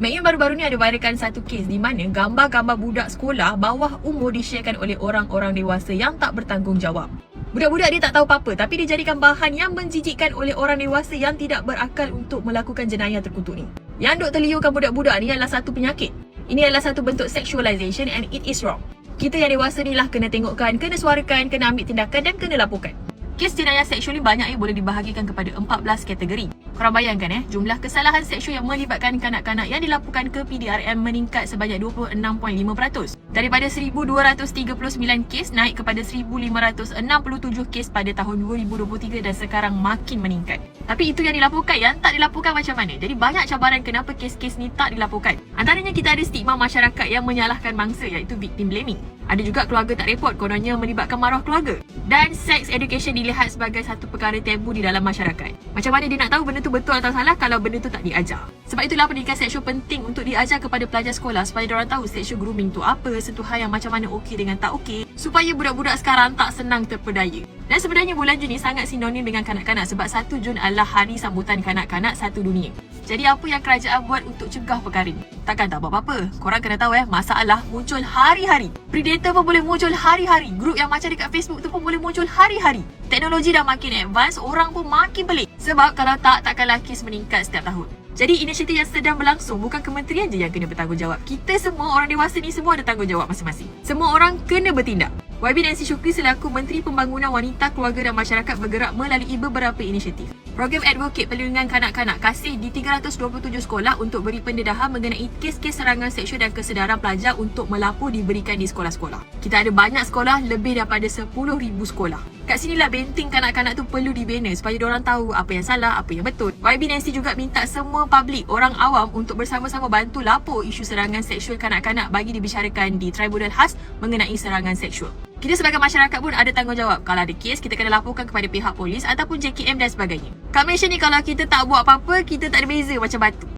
McYun baru-baru ni ada viralkan satu kes di mana gambar-gambar budak sekolah bawah umur disharekan oleh orang-orang dewasa yang tak bertanggungjawab. Budak-budak dia tak tahu apa-apa tapi dia jadikan bahan yang menjijikkan oleh orang dewasa yang tidak berakal untuk melakukan jenayah terkutuk ni. Yang duk terliurkan budak-budak ni adalah satu penyakit. Ini adalah satu bentuk sexualization and it is wrong. Kita yang dewasa ni lah kena tengokkan, kena suarakan, kena ambil tindakan dan kena laporkan. Kes jenayah seksual ni banyak yang boleh dibahagikan kepada 14 kategori. Korang bayangkan eh, jumlah kesalahan seksual yang melibatkan kanak-kanak yang dilaporkan ke PDRM meningkat sebanyak 26.5%. Daripada 1239 kes naik kepada 1567 kes pada tahun 2023 dan sekarang makin meningkat. Tapi itu yang dilaporkan yang tak dilaporkan macam mana? Jadi banyak cabaran kenapa kes-kes ni tak dilaporkan. Antaranya kita ada stigma masyarakat yang menyalahkan mangsa iaitu victim blaming. Ada juga keluarga tak report kononnya melibatkan maruah keluarga. Dan sex education dilihat sebagai satu perkara tabu di dalam masyarakat. Macam mana dia nak tahu benda tu betul atau salah kalau benda tu tak diajar? Sebab itulah pendidikan seksual penting untuk diajar kepada pelajar sekolah supaya diorang tahu sexual grooming tu apa, sentuhan yang macam mana okey dengan tak okey. Supaya budak-budak sekarang tak senang terpedaya. Dan sebenarnya bulan Jun ni sangat sinonim dengan kanak-kanak sebab 1 Jun adalah hari sambutan kanak-kanak satu dunia. Jadi apa yang kerajaan buat untuk cegah perkara ni? Takkan tak buat apa-apa. Korang kena tahu eh, masalah muncul hari-hari. Predator pun boleh muncul hari-hari. Grup yang macam dekat Facebook tu pun boleh muncul hari-hari. Teknologi dah makin advance, orang pun makin pelik. Sebab kalau tak, takkanlah kes meningkat setiap tahun. Jadi inisiatif yang sedang berlangsung bukan kementerian je yang kena bertanggungjawab. Kita semua orang dewasa ni semua ada tanggungjawab masing-masing. Semua orang kena bertindak. YB Nancy Syukri selaku Menteri Pembangunan Wanita, Keluarga dan Masyarakat bergerak melalui beberapa inisiatif. Program Advocate Perlindungan Kanak-Kanak kasih di 327 sekolah untuk beri pendedahan mengenai kes-kes serangan seksual dan kesedaran pelajar untuk melapor diberikan di sekolah-sekolah. Kita ada banyak sekolah, lebih daripada 10,000 sekolah. Kat sinilah benteng kanak-kanak tu perlu dibina supaya diorang tahu apa yang salah, apa yang betul. YB Nancy juga minta semua publik, orang awam untuk bersama-sama bantu lapor isu serangan seksual kanak-kanak bagi dibicarakan di Tribunal Khas mengenai serangan seksual. Kita sebagai masyarakat pun ada tanggungjawab. Kalau ada kes, kita kena laporkan kepada pihak polis ataupun JKM dan sebagainya. Kat Malaysia ni kalau kita tak buat apa-apa, kita tak ada beza macam batu.